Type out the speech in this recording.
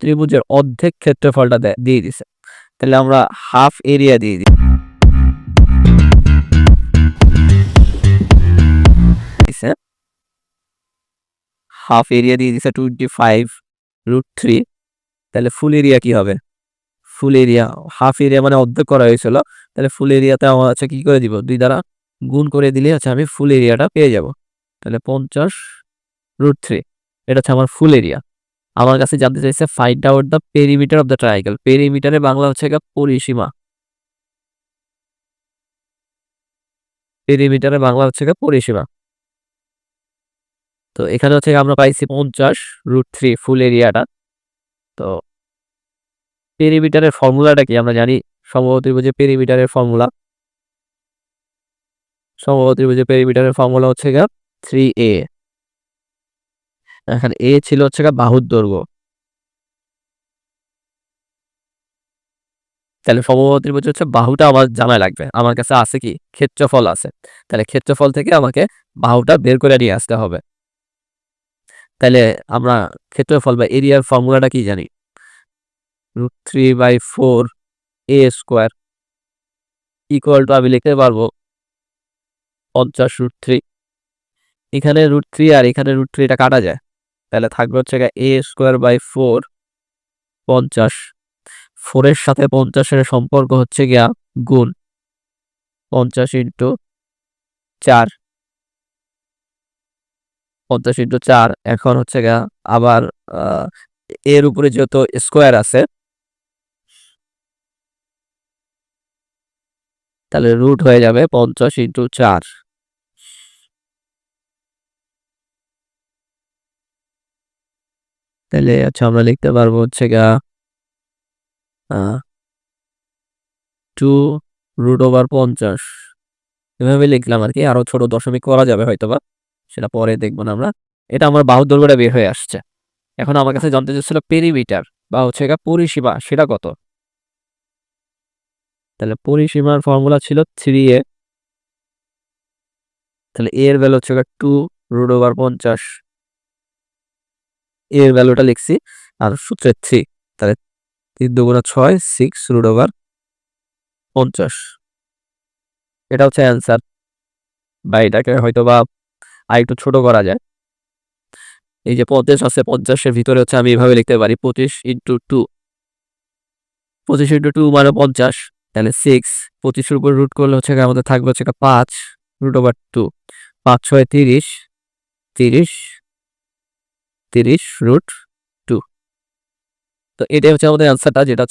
ত্রিভুজের অর্ধেক ক্ষেত্রফলটা দিয়ে দিছে। তাহলে আমরা হাফ এরিয়া দিয়ে দিই। হাফ এরিয়া দিয়ে দিছে টোয়েন্টি ফাইভ রুট থ্রি তাহলে ফুল এরিয়া কি হবে? ফুল এরিয়া হাফ এরিয়া মানে অর্ধেক করা হয়েছিল। তাহলে ফুল এরিয়াতে আমার হচ্ছে কি করে দিব? দুই দ্বারা গুণ করে দিলে হচ্ছে আমি ফুল এরিয়াটা পেয়ে যাব। তাহলে পঞ্চাশ রুট থ্রি এটা হচ্ছে আমার ফুল এরিয়া আমার কাছে জানতে চাইছে find out the perimeter of the triangle পেরিমিটারে Bangla হচ্ছে পরিসীমা। পেরিমিটারে বাংলা হচ্ছে পরিসীমা। তো এখানে হচ্ছে আমরা পাইছি পঞ্চাশ রুট থ্রি ফুল এরিয়াটা তো পেরিমিটারের ফর্মুলাটা কি? আমরা জানি সমবাহু ত্রিভুজের পেরিমিটারের ফর্মুলা সমবাহু ত্রিভুজের পেরিমিটারের ফর্মুলা হচ্ছে গিয়ে থ্রি এ এখানে এ ছিল হচ্ছে বাহুর দৈর্ঘ্য। তাহলে সমবাহু ত্রিভুজ হচ্ছে বাহুটা আমার জানা লাগবে, আমার কাছে আছে কি? ক্ষেত্রফল আছে। তাহলে ক্ষেত্রফল থেকে আমাকে বাহুটা বের করে নিয়ে আসতে হবে। তাহলে আমরা ক্ষেত্রফল বা এরিয়ার ফর্মুলাটা কি জানি? Root three by four A square equal to আমি লিখতে পারব পঞ্চাশ রুট থ্রি। এখানে রুট থ্রি আর এখানে রুট থ্রিটা কাটা যায়। তাহলে থাকবে হচ্ছে এ স্কোয়ার বাই ফোর পঞ্চাশ। ফোরের সাথে পঞ্চাশের সম্পর্ক হচ্ছে গিয়া গুণ পঞ্চাশ ইন্টু চার। পঞ্চাশ ইন্টু চার, এখন হচ্ছে গিয়া আবার এর উপরে যেহেতু স্কোয়ার আছে, তাহলে রুট হয়ে যাবে পঞ্চাশ ইন্টু চার। তাহলে আচ্ছা আমরা লিখতে পারব হচ্ছে গা টু রুট ওভার পঞ্চাশ। এভাবে লিখলাম আর কি, আরও ছোট দশমিক করা যাবে হয়তো বা সেটা পরে দেখব না আমরা। এটা আমার বাহু দৈর্ঘ্যটা বের হয়ে আসছে। এখন আমার কাছে জানতে চাচ্ছিল পেরিমিটার বা হচ্ছে গা পরিসীমা, সেটা কত? তাহলে পরিসীমার ফর্মুলা ছিল থ্রি এ তাহলে এর ভ্যালু হচ্ছে টু রুট ওভার পঞ্চাশ। এর ভ্যালুটা লিখছি আর সূত্রের থ্রি তাহলে তিন দুগুণা ছয় সিক্স রুট ওভার পঞ্চাশ। এটা হচ্ছে অ্যান্সার বা এটাকে হয়তো বা আর একটু ছোট করা যায়। এই যে পঞ্চাশ আছে, পঞ্চাশের ভিতরে হচ্ছে আমি এভাবে লিখতে পারি, পঁচিশ ইন্টু টু পঁচিশ ইন্টু টু মানে পঞ্চাশ, তাহলে সিক্স পঁচিশের উপর রুট করলে হচ্ছে আমাদের থাকবে হচ্ছে পাঁচ রুট ওভার টু পাঁচ, ছয়, তিরিশ তিরিশ তিরিশ রুট টু তো এটাই হচ্ছে আমাদের অ্যান্সারটা যেটা